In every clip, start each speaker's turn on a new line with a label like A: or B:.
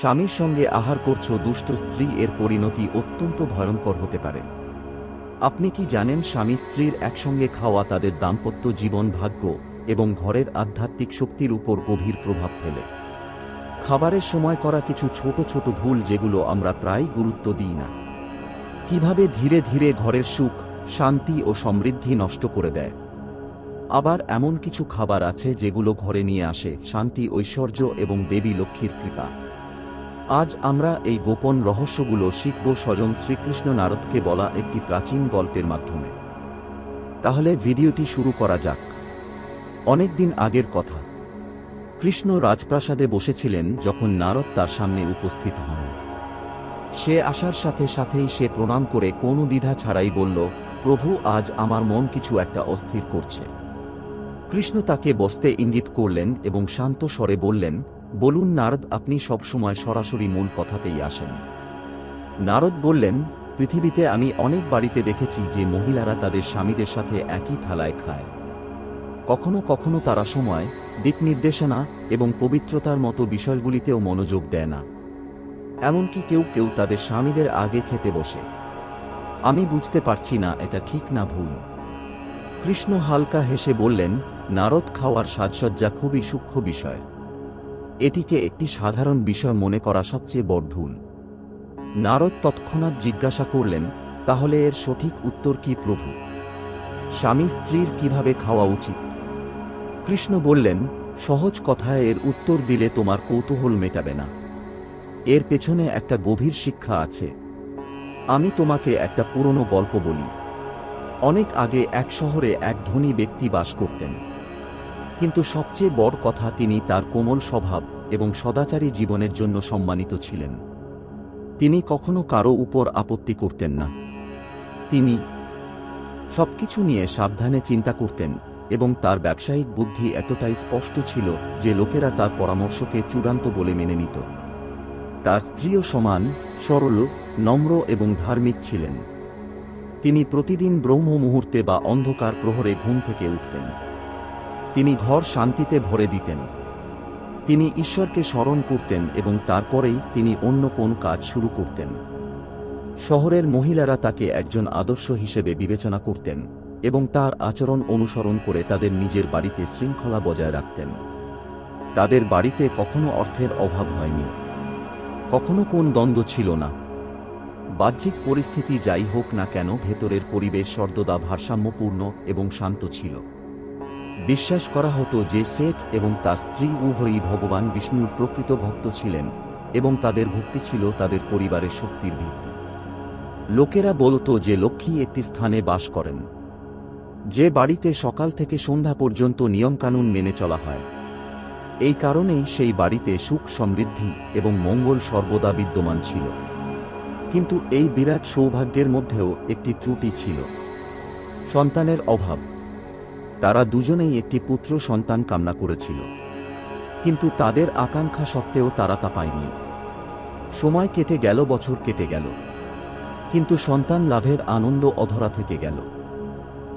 A: স্বামীর সঙ্গে আহার করছ, দুষ্ট স্ত্রী, এর পরিণতি অত্যন্ত ভয়ঙ্কর হতে পারে। আপনি কি জানেন, স্বামী স্ত্রীর একসঙ্গে খাওয়া তাদের দাম্পত্য জীবন ভাগ্য এবং ঘরের আধ্যাত্মিক শক্তির উপর গভীর প্রভাব ফেলে। খাবারের সময় করা কিছু ছোট ছোট ভুল যেগুলো আমরা প্রায় গুরুত্ব দিই না। কীভাবে ধীরে ধীরে ঘরের সুখ, শান্তি ও সমৃদ্ধি নষ্ট করে দেয়। আবার এমন কিছু খাবার আছে যেগুলো ঘরে নিয়ে আসে, শান্তি, ঐশ্বর্য এবং দেবী লক্ষ্মীর কৃপা। আজ আমরা এই গোপন রহস্যগুলো শিখব স্বয়ং শ্রীকৃষ্ণ নারদকে বলা একটি প্রাচীন গল্পের মাধ্যমে। তাহলে ভিডিওটি শুরু করা যাক। অনেকদিন আগের কথা। কৃষ্ণ রাজপ্রাসাদে বসেছিলেন যখন নারদ তার সামনে উপস্থিত হন। সে আসার সাথে সাথেই সে প্রণাম করে কোনো দ্বিধা ছাড়াই বলল, প্রভু, আজ আমার মন কিছু একটা অস্থির করছে। কৃষ্ণ তাকে বসতে ইঙ্গিত করলেন এবং শান্ত স্বরে বললেন বলুন, নারদ, আপনি সবসময় সরাসরি মূল কথাতেই আসেন। নারদ বললেন, পৃথিবীতে আমি অনেক বাড়িতে দেখেছি যে মহিলারা তাদের স্বামীদের সাথে একই থালায় খায়। কখনো কখনো তারা সময়, দিক নির্দেশনা এবং পবিত্রতার মতো বিষয়গুলিতেও মনোযোগ দেয় না। এমনকি কেউ কেউ তাদের স্বামীদের আগে খেতে বসে। আমি বুঝতে পারছি না, এটা ঠিক না ভুল। কৃষ্ণ হালকা হেসে বললেন, নারদ, খাওয়ার সাজসজ্জা খুবই সূক্ষ্ম বিষয়। এটিকে একটি সাধারণ বিষয় মনে করা সবচেয়ে বড় ভুল। নারদ তৎক্ষণাৎ জিজ্ঞাসা করলেন, তাহলে এর সঠিক উত্তর কি প্রভু? স্বামী স্ত্রীর কীভাবে খাওয়া উচিত? কৃষ্ণ বললেন, সহজ কথায় এর উত্তর দিলে তোমার কৌতূহল মেটাবে না। এর পেছনে একটা গভীর শিক্ষা আছে। আমি তোমাকে একটা পুরনো গল্প বলি। অনেক আগে এক শহরে এক ধনী ব্যক্তি বাস করতেন। কিন্তু সবচেয়ে বড় কথা তিনি তার কোমল স্বভাব এবং সদাচারী জীবনের জন্য সম্মানিত ছিলেন। তিনি কখনো কারও উপর আপত্তি করতেন না। তিনি সবকিছু নিয়ে সাবধানে চিন্তা করতেন এবং তার ব্যবসায়িক বুদ্ধি এতটাই স্পষ্ট ছিল যে লোকেরা তার পরামর্শকে চূড়ান্ত বলে মেনে নিত। তার স্ত্রীও সমান, সরল, নম্র এবং ধার্মিক ছিলেন। তিনি প্রতিদিন ব্রহ্ম মুহূর্তে বা অন্ধকার প্রহরে ঘুম থেকে উঠতেন। তিনি ঘর শান্তিতে ভরে দিতেন। তিনি ঈশ্বরকে স্মরণ করতেন এবং তারপরেই তিনি অন্য কোন কাজ শুরু করতেন। শহরের মহিলারা তাকে একজন আদর্শ হিসেবে বিবেচনা করতেন এবং তার আচরণ অনুসরণ করে তাদের নিজের বাড়িতে শৃঙ্খলা বজায় রাখতেন। তাদের বাড়িতে কখনো অর্থের অভাব হয়নি। কখনো কোন দ্বন্দ্ব ছিল না। বাহ্যিক পরিস্থিতি যাই হোক না কেন, ভেতরের পরিবেশ সর্বদা ভারসাম্যপূর্ণ এবং শান্ত ছিল। বিশ্বাস করা হতো যে সেঠ এবং তার স্ত্রী উভয়ই ভগবান বিষ্ণুর প্রকৃত ভক্ত ছিলেন এবং তাদের ভক্তি ছিল তাদের পরিবারের শক্তির ভিত্তি। লোকেরা বলত যে লক্ষ্মী একটি স্থানে বাস করেন। যে বাড়িতে সকাল থেকে সন্ধ্যা পর্যন্ত নিয়মকানুন মেনে চলা হয়। এই কারণেই সেই বাড়িতে সুখ সমৃদ্ধি এবং মঙ্গল সর্বদা বিদ্যমান ছিল। কিন্তু এই বিরাট সৌভাগ্যের মধ্যেও একটি ত্রুটি ছিল। সন্তানের অভাব। তারা দুজনেই একটি পুত্র সন্তান কামনা করেছিল। কিন্তু তাদের আকাঙ্ক্ষা সত্ত্বেও তারা তা পায়নি। সময় কেটে গেল, বছর কেটে গেল। কিন্তু সন্তান লাভের আনন্দ অধরা থেকে গেল।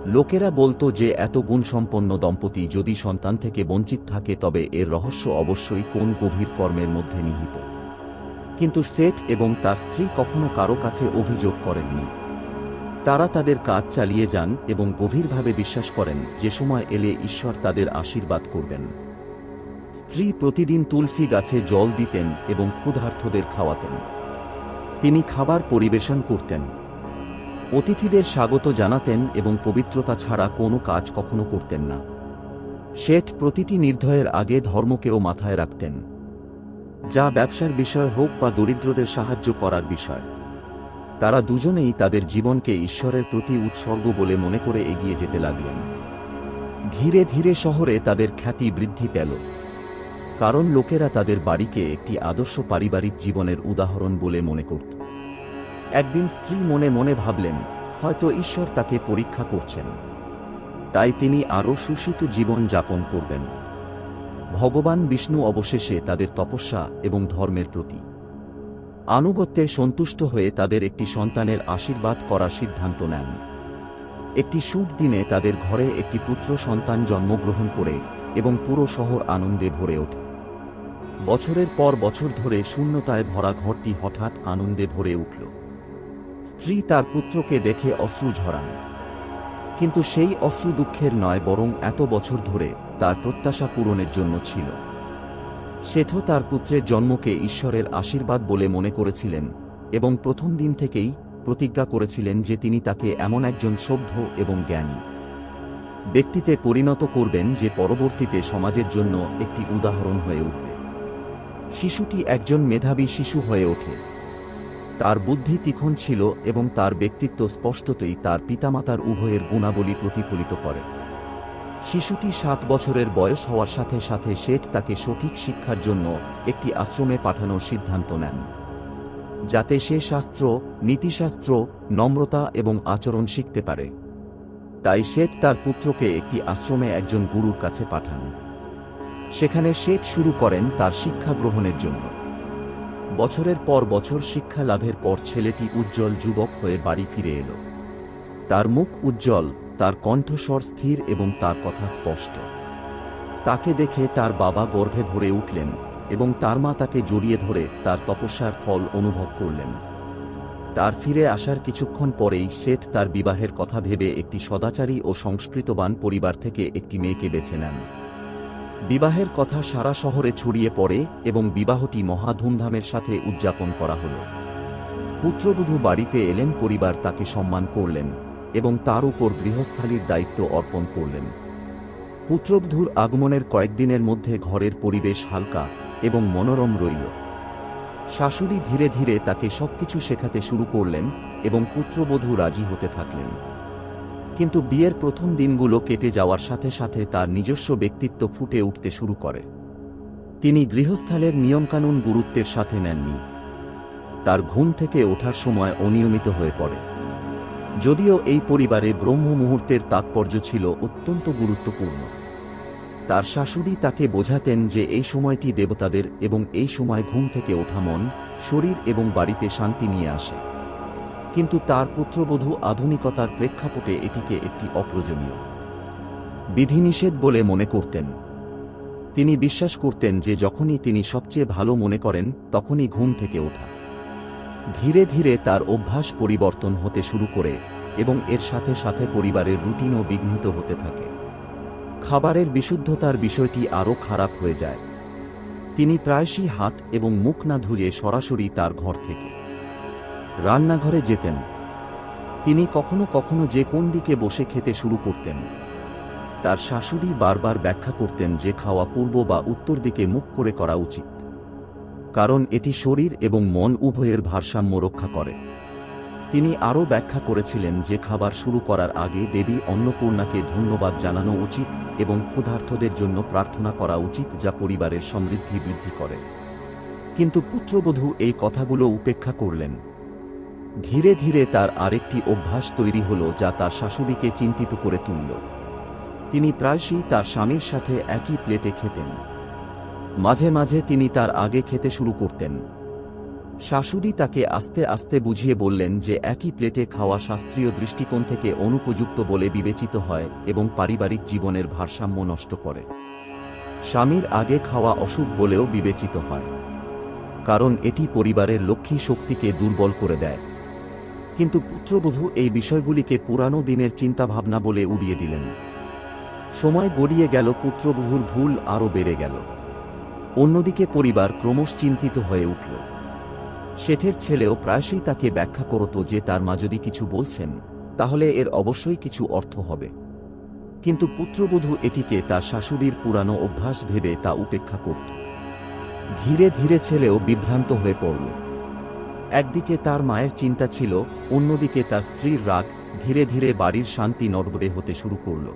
A: লোকেরা বলতো যে, এত গুণসম্পন্ন দম্পতি যদি সন্তান থেকে বঞ্চিত থাকে, তবে এর রহস্য অবশ্যই কোন গভীর কর্মের মধ্যে নিহিত। কিন্তু সেট এবং তার স্ত্রী কখনো কারও কাছে অভিযোগ করেননি। তারা তাদের কাজ চালিয়ে যান এবং গভীরভাবে বিশ্বাস করেন, যে সময় এলে ঈশ্বর তাদের আশীর্বাদ করবেন। স্ত্রী প্রতিদিন তুলসী গাছে জল দিতেন এবং ক্ষুধার্থদের খাওয়াতেন। তিনি খাবার পরিবেশন করতেন। অতিথিদের স্বাগত জানাতেন এবং পবিত্রতা ছাড়া কোনো কাজ কখনো করতেন না। শেঠ প্রতিটি নির্ধয়ের আগে ধর্মকেও মাথায় রাখতেন। যা ব্যবসার বিষয় হোক বা দরিদ্রদের সাহায্য করার বিষয়। তারা দুজনেই তাদের জীবনকে ঈশ্বরের প্রতি উৎসর্গ বলে মনে করে এগিয়ে যেতে লাগলেন। ধীরে ধীরে শহরে তাদের খ্যাতি বৃদ্ধি পেল। কারণ লোকেরা তাদের বাড়িকে একটি আদর্শ পারিবারিক জীবনের উদাহরণ বলে মনে করত। একদিন স্ত্রী মনে মনে ভাবলেন, হয়তো ঈশ্বর তাকে পরীক্ষা করছেন। তাই তিনি আরও সুশীত জীবন যাপন করবেন। ভগবান বিষ্ণু অবশেষে তাদের তপস্যা এবং ধর্মের প্রতি আনুগত্যে সন্তুষ্ট হয়ে তাদের একটি সন্তানের আশীর্বাদ করার সিদ্ধান্ত নেন। একটি শুভ দিনে তাদের ঘরে একটি পুত্র সন্তান জন্মগ্রহণ করে এবং পুরো শহর আনন্দে ভরে ওঠে। বছরের পর বছর ধরে শূন্যতায় ভরা ঘরটি হঠাৎ আনন্দে ভরে উঠল। স্ত্রী তার পুত্রকে দেখে অশ্রু ঝরান। কিন্তু সেই অশ্রু দুঃখের নয়, বরং এত বছর ধরে তার প্রত্যাশা পূরণের জন্য ছিল। শেঠ তার পুত্রের জন্মকে ঈশ্বরের আশীর্বাদ বলে মনে করেছিলেন এবং প্রথম দিন থেকেই প্রতিজ্ঞা করেছিলেন যে তিনি তাকে এমন একজন সভ্য এবং জ্ঞানী ব্যক্তিতে পরিণত করবেন যে পরবর্তীতে সমাজের জন্য একটি উদাহরণ হয়ে উঠবে। শিশুটি একজন মেধাবী শিশু হয়ে ওঠে। তার বুদ্ধি তীক্ষ্ণ ছিল এবং তার ব্যক্তিত্ব স্পষ্টতই তার পিতামাতার উভয়ের গুণাবলী প্রতিফলিত করে। শিশুটি সাত বছরের বয়স হওয়ার সাথে সাথে শেঠ তাকে সঠিক শিক্ষার জন্য একটি আশ্রমে পাঠানোর সিদ্ধান্ত নেন, যাতে সে শাস্ত্র, নীতিশাস্ত্র, নম্রতা এবং আচরণ শিখতে পারে। তাই শেঠ তার পুত্রকে একটি আশ্রমে একজন গুরুর কাছে পাঠান। সেখানে শেঠ শুরু করেন তার শিক্ষা গ্রহণের জন্য। বছরের পর বছর শিক্ষা লাভের পর ছেলেটি উজ্জ্বল যুবক হয়ে বাড়ি ফিরে এলো। তার মুখ উজ্জ্বল তার কণ্ঠস্বর স্থির এবং তার কথা স্পষ্ট। তাকে দেখে তার বাবা গর্ভে ভরে উঠলেন এবং তার মা তাকে জড়িয়ে ধরে তার তপস্যার ফল অনুভব করলেন। তার ফিরে আসার কিছুক্ষণ পরেই শেঠ তার বিবাহের কথা ভেবে একটি সদাচারী ও সংস্কৃতবান পরিবার থেকে একটি মেয়েকে বেছে নেন। বিবাহের কথা সারা শহরে ছড়িয়ে পড়ে এবং বিবাহটি মহা ধুমধামের সাথে উদযাপন করা হল। পুত্রবধূ বাড়িতে এলেন, পরিবার তাকে সম্মান করলেন। এবং তার উপর গৃহস্থালীর দায়িত্ব অর্পণ করলেন। পুত্রবধূর আগমনের কয়েকদিনের মধ্যে ঘরের পরিবেশ হালকা এবং মনোরম রইল। শাশুড়ি ধীরে ধীরে তাকে সবকিছু শেখাতে শুরু করলেন এবং পুত্রবধূ রাজি হতে থাকলেন। কিন্তু বিয়ের প্রথম দিনগুলো কেটে যাওয়ার সাথে সাথে তার নিজস্ব ব্যক্তিত্ব ফুটে উঠতে শুরু করে। তিনি গৃহস্থালের নিয়মকানুন গুরুত্বের সাথে নেননি। তার ঘুম থেকে ওঠার সময় অনিয়মিত হয়ে পড়ে। যদিও এই পরিবারে ব্রহ্ম মুহূর্তের তাৎপর্য ছিল অত্যন্ত গুরুত্বপূর্ণ। তার শাশুড়ি তাকে বোঝাতেন যে এই সময়টি দেবতাদের এবং এই সময় ঘুম থেকে ওঠা মন, শরীর এবং বাড়িতে শান্তি নিয়ে আসে। কিন্তু তার পুত্রবধূ আধুনিকতার প্রেক্ষাপটে এটিকে একটি অপ্রয়োজনীয়। বিধিনিষেধ বলে মনে করতেন। তিনি বিশ্বাস করতেন যে যখনই তিনি সবচেয়ে ভালো মনে করেন, তখনই ঘুম থেকে ওঠা। ধীরে ধীরে তার অভ্যাস পরিবর্তন হতে শুরু করে এবং এর সাথে সাথে পরিবারের রুটিনও বিঘ্নিত হতে থাকে। খাবারের বিশুদ্ধতার বিষয়টি আরও খারাপ হয়ে যায়। তিনি প্রায়শই হাত এবং মুখ না ধুয়ে সরাসরি তার ঘর থেকে রান্নাঘরে যেতেন। তিনি কখনো কখনো যে কোন দিকে বসে খেতে শুরু করতেন, তার শাশুড়ি বারবার ব্যাখ্যা করতেন যে খাওয়া পূর্ব বা উত্তর দিকে মুখ করে করা উচিত। কারণ এটি শরীর এবং মন উভয়ের ভারসাম্য রক্ষা করে। তিনি আরও ব্যাখ্যা করেছিলেন যে খাবার শুরু করার আগে দেবী অন্নপূর্ণাকে ধন্যবাদ জানানো উচিত এবং ক্ষুধার্থদের জন্য প্রার্থনা করা উচিত যা পরিবারের সমৃদ্ধি বৃদ্ধি করে। কিন্তু পুত্রবধূ এই কথাগুলো উপেক্ষা করলেন। ধীরে ধীরে তার আরেকটি অভ্যাস তৈরি হল যা তার শাশুড়িকে চিন্তিত করে তুলল। তিনি প্রায়শই তার স্বামীর সাথে একই প্লেটে খেতেন। মাঝে মাঝে তিনি তার আগে খেতে শুরু করতেন। শাশুড়ি তাকে আস্তে আস্তে বুঝিয়ে বললেন যে একই প্লেটে খাওয়া শাস্ত্রীয় দৃষ্টিকোণ থেকে অনুপযুক্ত বলে বিবেচিত হয় এবং পারিবারিক জীবনের ভারসাম্য নষ্ট করে। স্বামীর আগে খাওয়া অসুখ বলেও বিবেচিত হয়। কারণ এটি পরিবারের লক্ষ্মী শক্তিকে দুর্বল করে দেয়। কিন্তু পুত্রবধূ এই বিষয়গুলিকে পুরানো দিনের চিন্তাভাবনা বলে উড়িয়ে দিলেন। সময় গড়িয়ে গেল, পুত্রবধূর ভুল আরও বেড়ে গেল। অন্যদিকে পরিবার ক্রমশ চিন্তিত হয়ে উঠল। শেঠের ছেলেও প্রায়শই তাকে ব্যাখ্যা করত যে তার মা যদি কিছু বলছেন, তাহলে এর অবশ্যই কিছু অর্থ হবে। কিন্তু পুত্রবধূ এটিকে তার শাশুড়ির পুরানো অভ্যাস ভেবে তা উপেক্ষা করত। ধীরে ধীরে ছেলেও বিভ্রান্ত হয়ে পড়ল। একদিকে তার মায়ের চিন্তা ছিল, অন্যদিকে তার স্ত্রীর রাগ ধীরে ধীরে বাড়ির শান্তি নড়বড়ে হতে শুরু করল।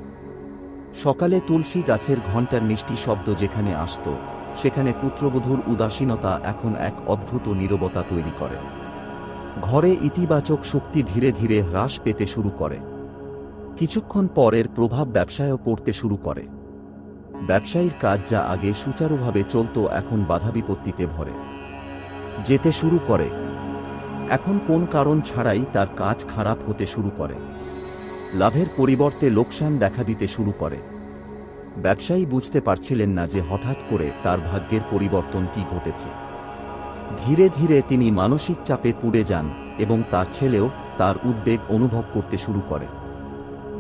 A: সকালে তুলসী গাছের ঘণ্টার মিষ্টি শব্দ যেখানে আসত সেখানে পুত্রবধূর উদাসীনতা এখন এক অদ্ভুত নীরবতা তৈরি করে। ঘরে ইতিবাচক শক্তি ধীরে ধীরে হ্রাস পেতে শুরু করে। কিছুক্ষণ পরের প্রভাব ব্যবসায়ও পড়তে শুরু করে। ব্যবসায়ীর কাজ যা আগে সুচারুভাবে চলত এখন বাধা বিপত্তিতে ভরে। যেতে শুরু করে। এখন কোন কারণ ছাড়াই তার কাজ খারাপ হতে শুরু করে। লাভের পরিবর্তে লোকসান দেখা দিতে শুরু করে। ব্যবসায়ী বুঝতে পারছিলেন না যে হঠাৎ করে তার ভাগ্যের পরিবর্তন কি ঘটেছে। ধীরে ধীরে তিনি মানসিক চাপে পুড়ে যান এবং তার ছেলেও তার উদ্বেগ অনুভব করতে শুরু করে।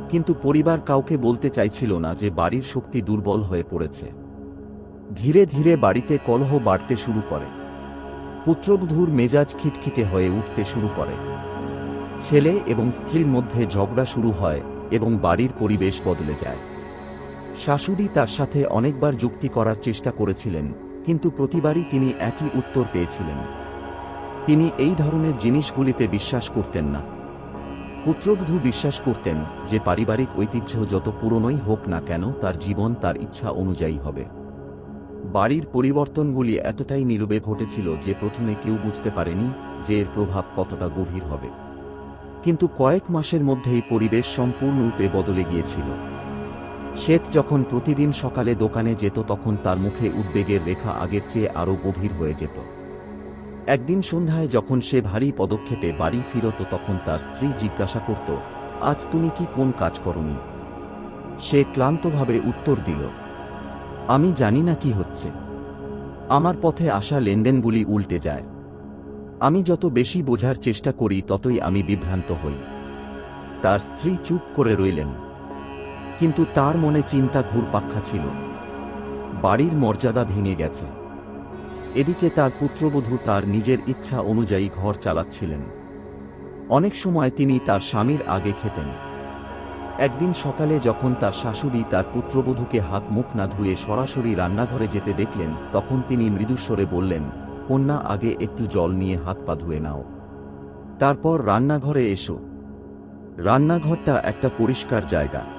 A: কিন্তু পরিবার কাউকে বলতে চাইছিল না যে বাড়ির শক্তি দুর্বল হয়ে পড়েছে। ধীরে ধীরে বাড়িতে কলহ বাড়তে শুরু করে। পুত্রবধূর মেজাজ খিটখিটে হয়ে উঠতে শুরু করে। ছেলে এবং স্ত্রীর মধ্যে ঝগড়া শুরু হয় এবং বাড়ির পরিবেশ বদলে যায়। শাশুড়ি তার সাথে অনেকবার যুক্তি করার চেষ্টা করেছিলেন, কিন্তু প্রতিবারই তিনি একই উত্তর পেয়েছিলেন। তিনি এই ধরনের জিনিসগুলিতে বিশ্বাস করতেন না। পুত্রবধূ বিশ্বাস করতেন যে পারিবারিক ঐতিহ্য যত পুরনোই হোক না কেন তার জীবন তার ইচ্ছা অনুযায়ী হবে। বাড়ির পরিবর্তনগুলি এতটাই নীরবে ঘটেছিল যে প্রথমে কেউ বুঝতে পারেনি যে এর প্রভাব কতটা গভীর হবে। কিন্তু কয়েক মাসের মধ্যেই পরিবেশ সম্পূর্ণরূপে বদলে গিয়েছিল। শ্বেত যখন প্রতিদিন সকালে দোকানে যেত তখন তার মুখে উদ্বেগের রেখা আগের চেয়ে আরও গভীর হয়ে যেত। একদিন সন্ধ্যায় যখন সে ভারী পদক্ষেপে বাড়ি ফিরত তখন তার স্ত্রী জিজ্ঞাসা করত, আজ তুমি কি কোন কাজ করনি? সে ক্লান্তভাবে উত্তর দিল, আমি জানি না কি হচ্ছে। আমার পথে আসা লেনদেনগুলি উল্টে যায়। আমি যত বেশি বোঝার চেষ্টা করি ততই আমি বিভ্রান্ত হই। তার স্ত্রী চুপ করে রইলেন। কিন্তু তার মনে চিন্তা ঘুরপাক্ষা ছিল। বাড়ির মর্যাদা ভেঙে গেছে। এদিকে তার পুত্রবধূ তার নিজের ইচ্ছা অনুযায়ী ঘর চালাচ্ছিলেন। অনেক সময় তিনি তার স্বামীর আগে খেতেন। একদিন সকালে যখন তার শাশুড়ি তার পুত্রবধূকে হাত মুখ না ধুয়ে সরাসরি রান্নাঘরে যেতে দেখলেন, তখন তিনি মৃদুস্বরে বললেন, কন্যা, আগে একটু জল নিয়ে হাত পা ধুয়ে নাও। তারপর রান্নাঘরে এসো। রান্নাঘরটা একটা পরিষ্কার জায়গা।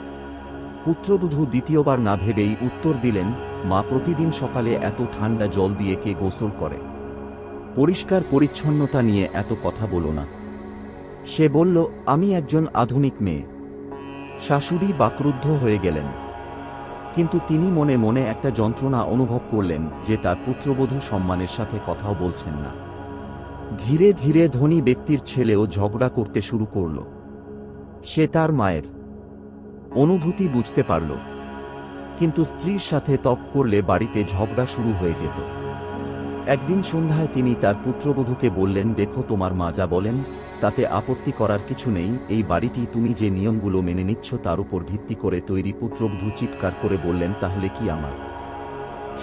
A: পুত্রবধূ দ্বিতীয়বার না ভেবেই উত্তর দিলেন, মা প্রতিদিন সকালে এত ঠান্ডা জল দিয়ে কে গোসল করে? পরিষ্কার পরিচ্ছন্নতা নিয়ে এত কথা বলো না। সে বলল, আমি একজন আধুনিক মেয়ে। শাশুড়ি বাকরুদ্ধ হয়ে গেলেন। কিন্তু তিনি মনে মনে একটা যন্ত্রণা অনুভব করলেন যে তার পুত্রবধূ সম্মানের সাথে কথাও বলছেন না। ধীরে ধীরে ধনী ব্যক্তির ছেলেও ঝগড়া করতে শুরু করল। সে তার মায়ের অনুভূতি বুঝতে পারল। কিন্তু স্ত্রীর সাথে তপ করলে বাড়িতে ঝগড়া শুরু হয়ে যেত। একদিন সন্ধ্যায় তিনি তার পুত্রবধূকে বললেন, দেখো তোমার মা যা বলেন, তাতে আপত্তি করার কিছু নেই। এই বাড়িটি তুমি যে নিয়মগুলো মেনে নিচ্ছ, তার উপর ভিত্তি করে তৈরি পুত্রবধূ চিৎকার করে বললেন, তাহলে কি আমার?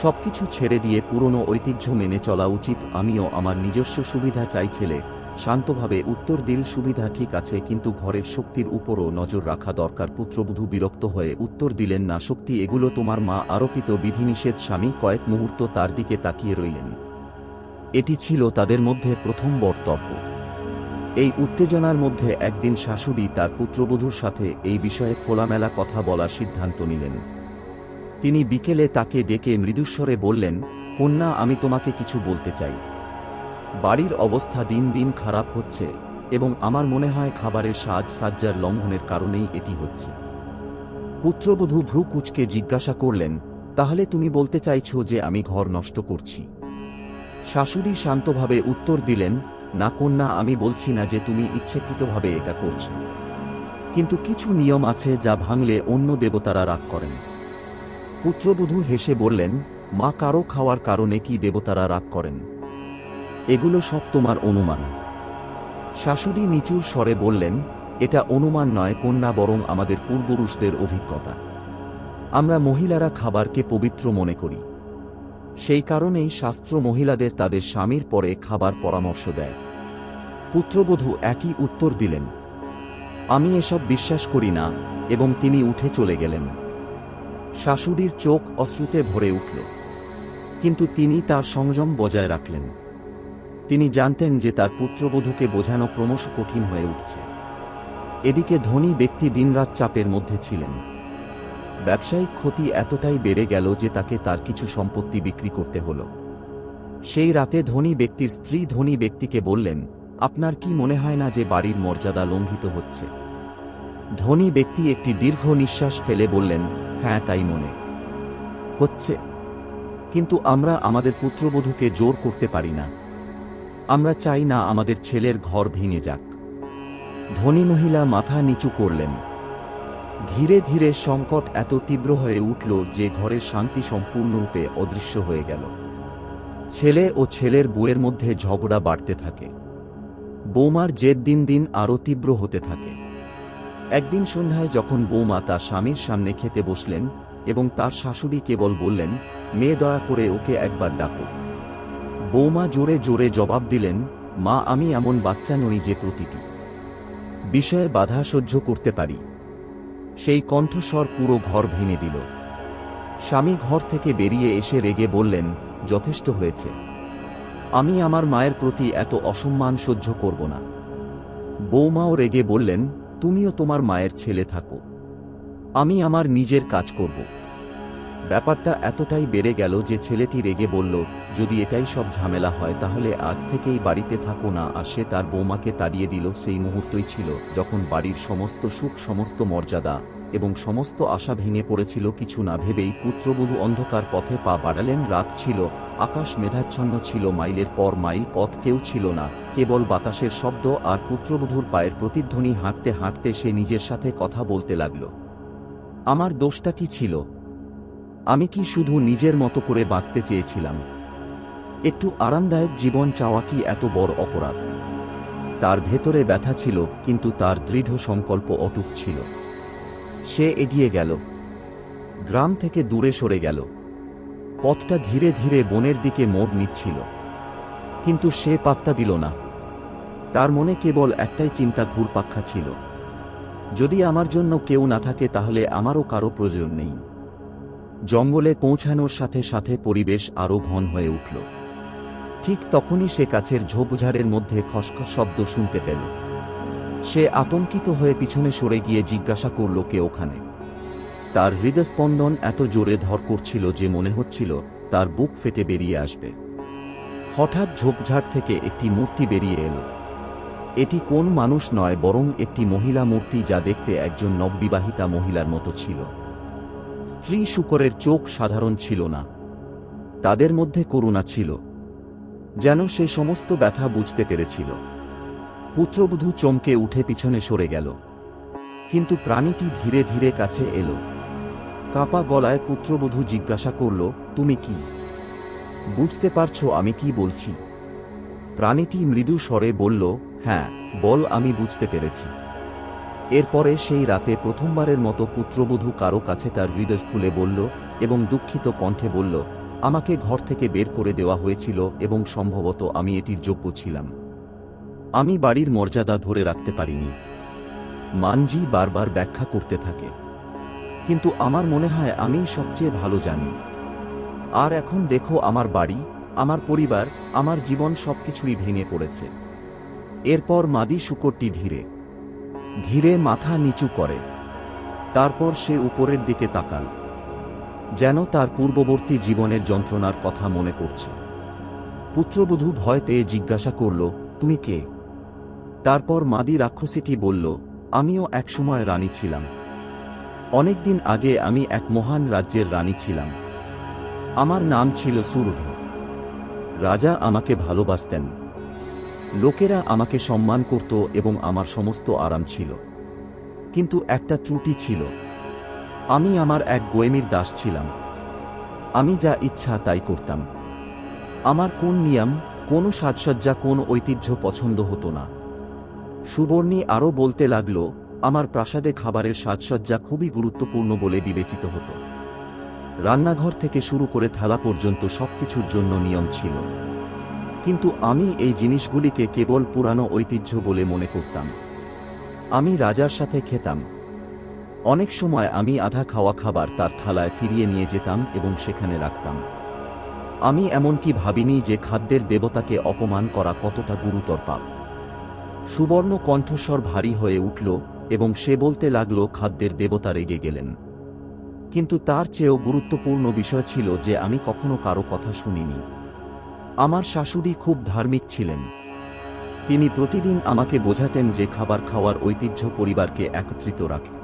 A: সবকিছু ছেড়ে দিয়ে পুরনো ঐতিহ্য মেনে চলা উচিত। আমিও আমার নিজস্ব সুবিধা চাই, ছেলে। শান্তভাবে উত্তর দিল, সুবিধা ঠিক আছে, কিন্তু ঘরের শক্তির উপরও নজর রাখা দরকার। পুত্রবধূ বিরক্ত হয়ে উত্তর দিলেন, না শক্তি এগুলো তোমার মা আরোপিত বিধিনিষেধ, স্বামী কয়েক মুহূর্ত তার দিকে তাকিয়ে রইলেন। এটি ছিল তাদের মধ্যে প্রথম বক্তব্য। এই উত্তেজনার মধ্যে একদিন শাশুড়ি তার পুত্রবধূর সাথে এই বিষয়ে খোলামেলা কথা বলার সিদ্ধান্ত নিলেন। তিনি বিকেলে তাকে ডেকে মৃদুস্বরে বললেন, কন্যা, আমি তোমাকে কিছু বলতে চাই। বাড়ির অবস্থা দিন দিন খারাপ হচ্ছে এবং আমার মনে হয় খাবারের সাজ সাজ্জার লঙ্ঘনের কারণেই এটি হচ্ছে। পুত্রবধূ ভ্রুকুচকে জিজ্ঞাসা করলেন, তাহলে তুমি বলতে চাইছ যে আমি ঘর নষ্ট করছি? শাশুড়ি শান্তভাবে উত্তর দিলেন, না কন্যা, আমি বলছি না যে তুমি ইচ্ছেকৃতভাবে এটা করছ। কিন্তু কিছু নিয়ম আছে যা ভাঙলে অন্য দেবতারা রাগ করেন। পুত্রবধূ হেসে বললেন, মা কারও খাওয়ার কারণে কি দেবতারা রাগ করেন? এগুলো সব তোমার অনুমান। শাশুড়ি নিচুর স্বরে বললেন, এটা অনুমান নয় কন্যা, বরং আমাদের পূর্বপুরুষদের অভিজ্ঞতা। আমরা মহিলারা খাবারকে পবিত্র মনে করি। সেই কারণেই শাস্ত্র মহিলাদের তাদের স্বামীর পরে খাবার পরামর্শ দেয়। পুত্রবধূ একই উত্তর দিলেন, আমি এসব বিশ্বাস করি না, এবং তিনি উঠে চলে গেলেন। শাশুড়ির চোখ অশ্রুতে ভরে উঠল, কিন্তু তিনি তার সংযম বজায় রাখলেন। তিনি জানতেন যে তার পুত্রবধূকে বোঝানো ক্রমশ কঠিন হয়ে উঠছে। এদিকে ধনী ব্যক্তি দিনরাত চাপের মধ্যে ছিলেন। ব্যবসায়িক ক্ষতি এতটাই বেড়ে গেল যে তাকে তার কিছু সম্পত্তি বিক্রি করতে হল। সেই রাতে ধনী ব্যক্তির স্ত্রী ধনী ব্যক্তিকে বললেন, আপনার কি মনে হয় না যে বাড়ির মর্যাদা লঙ্ঘিত হচ্ছে? ধনী ব্যক্তি একটি দীর্ঘ নিঃশ্বাস ফেলে বললেন হ্যাঁ তাই মনে হচ্ছে। কিন্তু আমরা আমাদের পুত্রবধূকে জোর করতে পারি না। আমরা চাই না আমাদের ছেলের ঘর ভেঙে যাক। ধনী মহিলা মাথা নিচু করলেন। ধীরে ধীরে সংকট এত তীব্র হয়ে উঠল যে ঘরের শান্তি সম্পূর্ণরূপে অদৃশ্য হয়ে গেল। ছেলে ও ছেলের বউয়ের মধ্যে ঝগড়া বাড়তে থাকে। বৌমার জেদ দিন দিন আরও তীব্র হতে থাকে। একদিন সন্ধ্যায় যখন বৌমা তার স্বামীর সামনে খেতে বসলেন এবং তার শাশুড়ি কেবল বললেন, মেয়ে, দয়া করে ওকে একবার ডাকো। বৌমা জোরে জোরে জবাব দিলেন, মা, আমি এমন বাচ্চা নই যে প্রতিটি বিষয়ে বাধা সহ্য করতে পারি। সেই কণ্ঠস্বর পুরো ঘর ভেঙে দিল। স্বামী ঘর থেকে বেরিয়ে এসে রেগে বললেন, যথেষ্ট হয়েছে। আমি আমার মায়ের প্রতি এত অসম্মান সহ্য করব না। বৌমাও রেগে বললেন, তুমিও তোমার মায়ের ছেলে থাকো। আমি আমার নিজের কাজ করব। ব্যাপারটা এতটাই বেড়ে গেল যে ছেলেটি রেগে বলল, যদি এটাই সব ঝামেলা হয়, তাহলে আজ থেকেই বাড়িতে থাকো না। আর সে তার বৌমাকে তাড়িয়ে দিল, সেই মুহূর্তই ছিল যখন বাড়ির সমস্ত সুখ, সমস্ত মর্যাদা এবং সমস্ত আশা ভেঙে পড়েছিল কিছু না ভেবেই পুত্রবধূ অন্ধকার পথে পা বাড়ালেন। রাত ছিল, আকাশ মেধাচ্ছন্ন ছিল, মাইলের পর মাইল পথ কেউ ছিল না, কেবল বাতাসের শব্দ আর পুত্রবধূর পায়ের প্রতিধ্বনি হাঁটতে হাঁটতে সে নিজের সাথে কথা বলতে লাগল। আমার দোষটা কি ছিল? আমি কি শুধু নিজের মতো করে বাঁচতে চেয়েছিলাম? একটু আরামদায়ক জীবন চাওয়া কি এত বড় অপরাধ? তার ভেতরে ব্যথা ছিল, কিন্তু তার দৃঢ় সংকল্প অটুক ছিল। সে এগিয়ে গেল। গ্রাম থেকে দূরে সরে গেল। পথটা ধীরে ধীরে বনের দিকে মোড় নিচ্ছিল। কিন্তু সে পাত্তা দিল না। তার মনে কেবল একটাই চিন্তা ঘুরপাক্ষা ছিল যদি আমার জন্য কেউ না থাকে, তাহলে আমারও কারও প্রয়োজন নেই। জঙ্গলে পৌঁছানোর সাথে সাথে পরিবেশ আরও ঘন হয়ে উঠল। ঠিক তখনই সে কাছের ঝোপঝাড়ের মধ্যে খসখস শব্দ শুনতে পেল। সে আতঙ্কিত হয়ে পিছনে সরে গিয়ে জিজ্ঞাসা করল, কে ওখানে? তার হৃদস্পন্দন এত জোরে ধর করছিল যে মনে হচ্ছিল তার বুক ফেটে বেরিয়ে আসবে। হঠাৎ ঝোপঝাড় থেকে একটি মূর্তি বেরিয়ে এলো। এটি কোন মানুষ নয়, বরং একটি মহিলা মূর্তি যা দেখতে একজন নববিবাহিতা মহিলার মতো ছিল। স্ত্রী শুকরের চোখ সাধারণ ছিল না। তাদের মধ্যে করুণা ছিল। যেন সে সমস্ত ব্যথা বুঝতে পেরেছিল। পুত্রবধূ চমকে উঠে পিছনে সরে গেল। কিন্তু প্রাণীটি ধীরে ধীরে কাছে এলো। কাপা গলায় পুত্রবধূ জিজ্ঞাসা করল, তুমি কি? বুঝতে পারছ আমি কি বলছি? প্রাণীটি মৃদু স্বরে বলল হ্যাঁ বল আমি বুঝতে পেরেছি। এরপরে সেই রাতে প্রথমবারের মতো পুত্রবধূ কারও কাছে তার হৃদয় খুলে বলল এবং দুঃখিত কণ্ঠে বলল, আমাকে ঘর থেকে বের করে দেওয়া হয়েছিল এবং সম্ভবত আমি এটির যোগ্য ছিলাম। আমি বাড়ির মর্যাদা ধরে রাখতে পারিনি। মানজি বারবার ব্যাখ্যা করতে থাকে। কিন্তু আমার মনে হয় আমিই সবচেয়ে ভালো জানি। আর এখন দেখো আমার বাড়ি, আমার পরিবার, আমার জীবন সবকিছুই ভেঙে পড়েছে। এরপর মাদি শুকরটি ধীরে ধীরে মাথা নিচু করে। তারপর সে উপরের দিকে তাকাল, যেন তার পূর্ববর্তী জীবনের যন্ত্রণার কথা মনে পড়ছে। পুত্রবধূ ভয় পেয়ে জিজ্ঞাসা করল, তুমি কে? তারপর মাদি রাক্ষসীটি বলল, আমিও একসময় রানী ছিলাম। অনেকদিন আগে আমি এক মহান রাজ্যের রানী ছিলাম। আমার নাম ছিল সুরভি। রাজা আমাকে ভালোবাসতেন। লোকেরা আমাকে সম্মান করত এবং আমার সমস্ত আরাম ছিল। কিন্তু একটা ত্রুটি ছিল। আমি আমার এক গোয়েমির দাস ছিলাম। আমি যা ইচ্ছা তাই করতাম। আমার কোন নিয়ম, কোনো সাজসজ্জা, কোন ঐতিহ্য পছন্দ হতো না। সুবর্ণী আরও বলতে লাগল, আমার প্রাসাদে খাবারের সাজসজ্জা খুবই গুরুত্বপূর্ণ বলে বিবেচিত হতো। রান্নাঘর থেকে শুরু করে থালা পর্যন্ত সবকিছুর জন্য নিয়ম ছিল। কিন্তু আমি এই জিনিসগুলিকে কেবল পুরানো ঐতিহ্য বলে মনে করতাম। আমি রাজার সাথে খেতাম। অনেক সময় আমি আধা খাওয়া খাবার তার থালায় ফিরিয়ে নিয়ে যেতাম এবং সেখানে রাখতাম। আমি এমনকি ভাবিনি যে খাদ্যের দেবতাকে অপমান করা কতটা গুরুতর পাপ। সুবর্ণ কণ্ঠস্বর ভারী হয়ে উঠল এবং সে বলতে লাগল, খাদ্যের দেবতা রেগে গেলেন। কিন্তু তার চেয়েও গুরুত্বপূর্ণ বিষয় ছিল যে আমি কখনো কারও কথা শুনিনি। আমার শাশুড়ি খুব ধার্মিক ছিলেন। তিনি প্রতিদিন আমাকে বোঝাতেন যে খাবার খাওয়ার ঐতিহ্য পরিবারকে একত্রিত রাখে।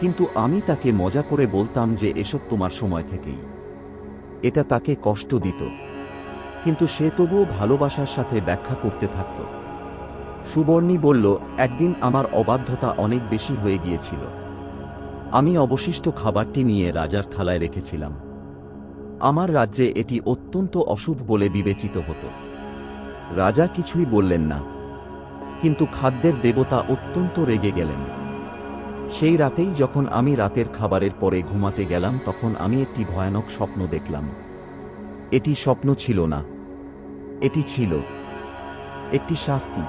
A: কিন্তু আমি তাকে মজা করে বলতাম যে এসব তোমার সময় থেকেই। এটা তাকে কষ্ট দিত। কিন্তু সে তবুও ভালোবাসার সাথে ব্যাখ্যা করতে থাকত। সুবর্ণী বলল, একদিন আমার অবাধ্যতা অনেক বেশি হয়ে গিয়েছিল। আমি অবশিষ্ট খাবারটি নিয়ে রাজার থালায় রেখেছিলাম। আমার রাজ্যে এটি অত্যন্ত অশুভ বলে বিবেচিত হতো। রাজা কিছুই বললেন না, কিন্তু খাদ্যের দেবতা অত্যন্ত রেগে গেলেন। সেই রাতেই যখন আমি রাতের খাবারের পরে ঘুমাতে গেলাম, তখন আমি একটি ভয়ানক স্বপ্ন দেখলাম। এটি স্বপ্ন ছিল না, এটি ছিল একটি শাস্তি।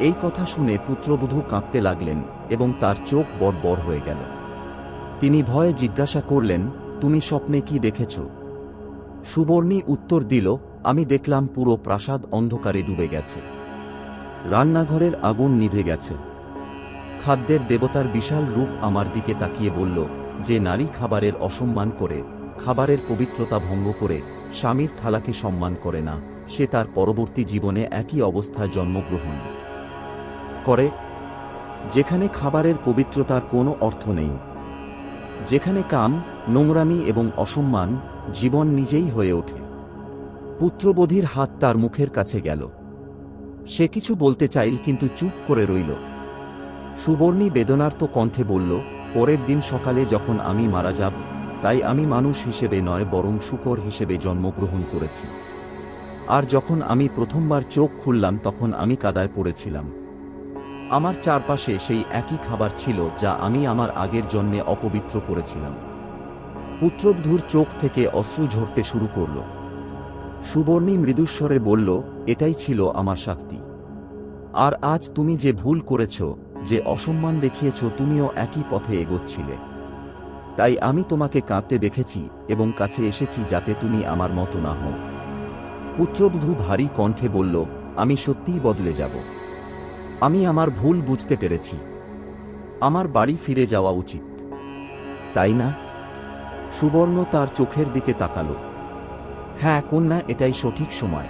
A: এই কথা শুনে পুত্রবধূ কাঁপতে লাগলেন এবং তার চোখ বড় হয়ে গেল। তিনি ভয়ে জিজ্ঞাসা করলেন তুমি স্বপ্নে কি দেখেছ? সুবর্ণী উত্তর দিল, আমি দেখলাম পুরো প্রাসাদ অন্ধকারে ডুবে গেছে। রান্নাঘরের আগুন নিভে গেছে। খাদ্যের দেবতার বিশাল রূপ আমার দিকে তাকিয়ে বলল, যে নারী খাবারের অসম্মান করে, খাবারের পবিত্রতা ভঙ্গ করে, স্বামীর থালাকে সম্মান করে না, সে তার পরবর্তী জীবনে একই অবস্থায় জন্মগ্রহণ করে। যেখানে খাবারের পবিত্রতার কোনো অর্থ নেই। যেখানে কাম নোংরামি এবং অসম্মান জীবন নিজেই হয়ে ওঠে। পুত্রবধির হাত তার মুখের কাছে গেল। সে কিছু বলতে চাইল কিন্তু চুপ করে রইল। সুবর্ণী বেদনার্ত কণ্ঠে বলল, পরের দিন সকালে যখন আমি মারা যাব, তাই আমি মানুষ হিসেবে নয়, বরং শুকর হিসেবে জন্মগ্রহণ করেছি। আর যখন আমি প্রথমবার চোখ খুললাম, তখন আমি কাদায় পড়েছিলাম। আমার চারপাশে সেই একই খাবার ছিল যা আমি আমার আগের জন্মে অপবিত্র করেছিলাম। পুত্রবধূর চোখ থেকে অশ্রু ঝরতে শুরু করল। সুবর্ণী মৃদুস্বরে বলল, এটাই ছিল আমার শাস্তি। আর আজ তুমি যে ভুল করেছ, যে অসম্মান দেখিয়েছ, তুমিও একই পথে এগোচ্ছিলে। তাই আমি তোমাকে কাঁদতে দেখেছি এবং কাছে এসেছি যাতে তুমি আমার মতো না হও। পুত্রবধূ ভারী কণ্ঠে বলল, আমি সত্যিই বদলে যাব। আমি আমার ভুল বুঝতে পেরেছি। আমার বাড়ি ফিরে যাওয়া উচিত। তাই না? সুবর্ণ তার চোখের দিকে তাকালো। হ্যাঁ কন্যা, এটাই সঠিক সময়।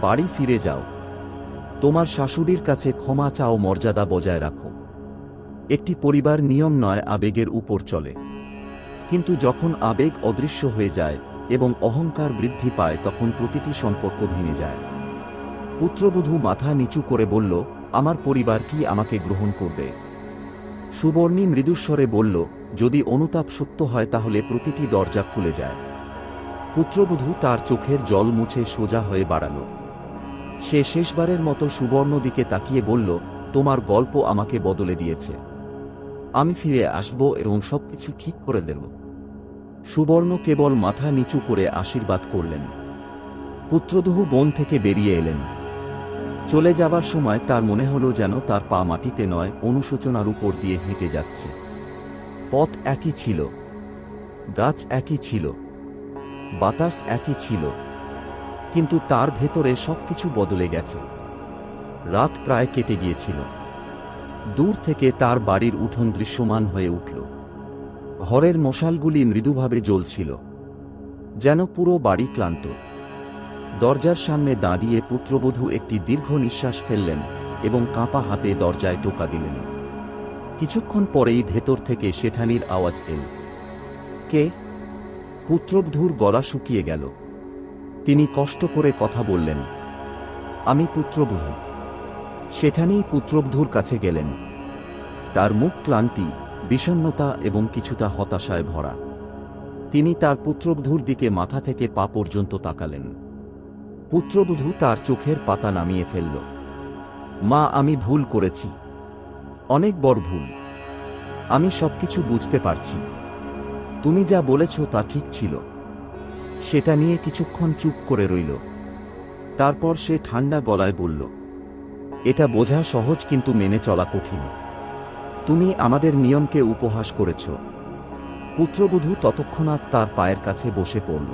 A: বাড়ি ফিরে যাও। তোমার শাশুড়ির কাছে ক্ষমা চাও, মর্যাদা বজায় রাখো। একটি পরিবার নিয়ম নয়, আবেগের উপর চলে। কিন্তু যখন আবেগ অদৃশ্য হয়ে যায় এবং অহংকার বৃদ্ধি পায়, তখন প্রতিটি সম্পর্ক ভেঙে যায়। পুত্রবধূ মাথা নিচু করে বলল, আমার পরিবার কি আমাকে গ্রহণ করবে? সুবর্ণী মৃদুস্বরে বলল যদি অনুতাপ সত্য হয় তাহলে প্রতিটি দরজা খুলে যায়। পুত্রবধূ তার চোখের জল মুছে সোজা হয়ে বাড়াল। সে শেষবারের মতো সুবর্ণ দিকে তাকিয়ে বলল, তোমার গল্প আমাকে বদলে দিয়েছে। আমি ফিরে আসব এবং সবকিছু ঠিক করে দেব। সুবর্ণ কেবল মাথা নিচু করে আশীর্বাদ করলেন। পুত্রদহু বন থেকে বেরিয়ে এলেন। চলে যাবার সময় তার মনে হলো যেন তার পা মাটিতে নয়, অনুশোচনার উপর দিয়ে হেঁটে যাচ্ছে। পথ একই ছিল। গাছ একই ছিল। বাতাস একই ছিল। কিন্তু তার ভেতরে সবকিছু বদলে গেছে। রাত প্রায় কেটে গিয়েছিল। দূর থেকে তার বাড়ির উঠোন দৃশ্যমান হয়ে উঠল। ঘরের মশালগুলি মৃদুভাবে জ্বলছিল। যেন পুরো বাড়ি ক্লান্ত। দরজার সামনে দাঁড়িয়ে পুত্রবধূ একটি দীর্ঘ নিঃশ্বাস ফেললেন এবং কাঁপা হাতে দরজায় টোকা দিলেন। কিছুক্ষণ পরেই ভেতর থেকে শেঠানির আওয়াজ এল। কে? পুত্রবধূর গলা শুকিয়ে গেল। তিনি কষ্ট করে কথা বললেন, আমি পুত্রবধূ। সেখানেই পুত্রবধূর কাছে গেলেন। তার মুখ ক্লান্তি বিষণ্নতা এবং কিছুটা হতাশায় ভরা। তিনি তার পুত্রবধূর দিকে মাথা থেকে পা পর্যন্ত তাকালেন। পুত্রবধূ তার চোখের পাতা নামিয়ে ফেলল, মা, আমি ভুল করেছি। অনেক বড় ভুল। আমি সবকিছু বুঝতে পারছি। তুমি যা বলেছ তা ঠিক ছিল। সেটা নিয়ে কিছুক্ষণ চুপ করে রইল। তারপর সে ঠান্ডা গলায় বলল, এটা বোঝা সহজ কিন্তু মেনে চলা কঠিন। তুমি আমাদের নিয়মকে উপহাস করেছ। পুত্রবধূ ততক্ষণাৎ তার পায়ের কাছে বসে পড়ল।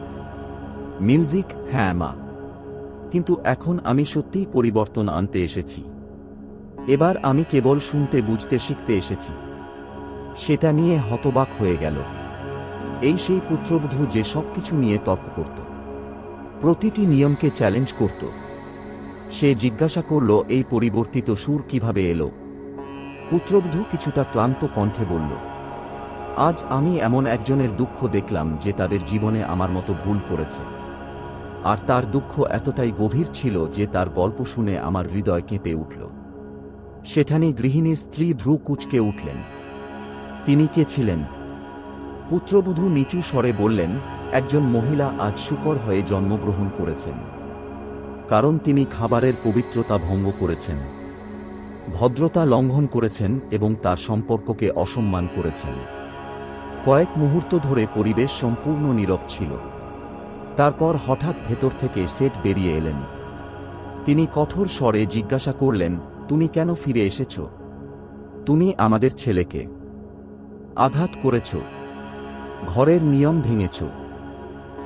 A: মিউজিক হ্যাঁ মা। কিন্তু এখন আমি সত্যিই পরিবর্তন আনতে এসেছি। এবার আমি কেবল শুনতে বুঝতে শিখতে এসেছি। সেটা নিয়ে হতবাক হয়ে গেল। এই সেই পুত্রবধূ যে সবকিছু নিয়ে তর্ক করত। প্রতিটি নিয়মকে চ্যালেঞ্জ করত। সে জিজ্ঞাসা করল, এই পরিবর্তিত সুর কীভাবে এলো? পুত্রবধূ কিছুটা ক্লান্ত কণ্ঠে বলল, আজ আমি এমন একজনের দুঃখ দেখলাম যে তাদের জীবনে আমার মতো ভুল করেছে। আর তার দুঃখ এতটাই গভীর ছিল যে তার গল্প শুনে আমার হৃদয় কেঁপে উঠল। সেখানে গৃহিণীর স্ত্রী ভ্রু কুচকে উঠলেন। তিনি কে ছিলেন পুত্রবধূ নিচু স্বরে বললেন, একজন মহিলা আজ শুকর হয়ে জন্মগ্রহণ করেছেন। কারণ তিনি খাবারের পবিত্রতা ভঙ্গ করেছেন। ভদ্রতা লঙ্ঘন করেছেন এবং তার সম্পর্ককে অসম্মান করেছেন। কয়েক মুহূর্ত ধরে পরিবেশ সম্পূর্ণ নীরব ছিল। তারপর হঠাৎ ভেতর থেকে সেট বেরিয়ে এলেন। তিনি কঠোর স্বরে জিজ্ঞাসা করলেন তুমি কেন ফিরে এসেছ? তুমি আমাদের ছেলেকে আঘাত করেছ। ঘরের নিয়ম ভেঙেছ।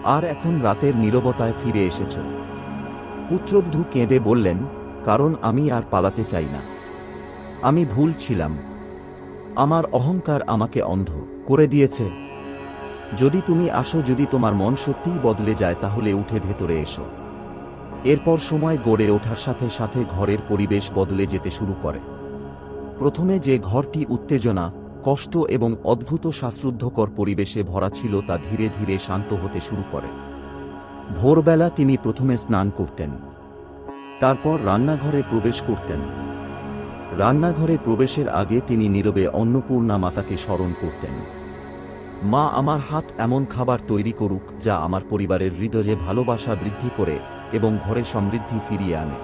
A: আর এখন রাতের নীরবতায় ফিরে এসেছ। পুত্রবধূ কেঁদে বললেন, কারণ আমি আর পালাতে চাই না। আমি ভুল ছিলাম। আমার অহংকার আমাকে অন্ধ করে দিয়েছে। যদি তুমি আসো, যদি তোমার মন সত্যিই বদলে যায়, তাহলে উঠে ভেতরে এসো। এরপর সময় গড়ে ওঠার সাথে সাথে ঘরের পরিবেশ বদলে যেতে শুরু করে। প্রথমে যে ঘরটি উত্তেজনা, কষ্ট এবং অদ্ভুত শ্বাসরুদ্ধকর পরিবেশে ভরা ছিল তা ধীরে ধীরে শান্ত হতে শুরু করে। ভোরবেলা তিনি প্রথমে স্নান করতেন। তারপর রান্নাঘরে প্রবেশ করতেন। রান্নাঘরে প্রবেশের আগে তিনি নীরবে অন্নপূর্ণা মাতাকে স্মরণ করতেন। মা, আমার হাত এমন খাবার তৈরি করুক যা আমার পরিবারের হৃদয়ে ভালোবাসা বৃদ্ধি করে এবং ঘরে সমৃদ্ধি ফিরিয়ে আনে।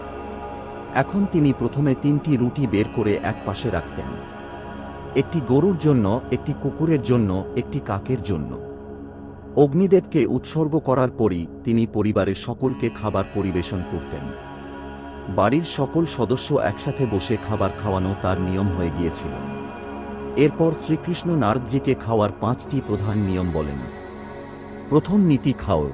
A: এখন তিনি প্রথমে তিনটি রুটি বের করে এক পাশে রাখতেন। একটি গরুর জন্য, একটি কুকুরের জন্য, একটি কাকের জন্য। অগ্নিদেবকে উৎসর্গ করার পরই তিনি পরিবারের সকলকে খাবার পরিবেশন করতেন। বাড়ির সকল সদস্য একসাথে বসে খাবার খাওয়ানো তার নিয়ম হয়ে গিয়েছিল। এরপর শ্রীকৃষ্ণ নারদজিকে খাওয়ার পাঁচটি প্রধান নিয়ম বলেন। প্রথম নীতি খাও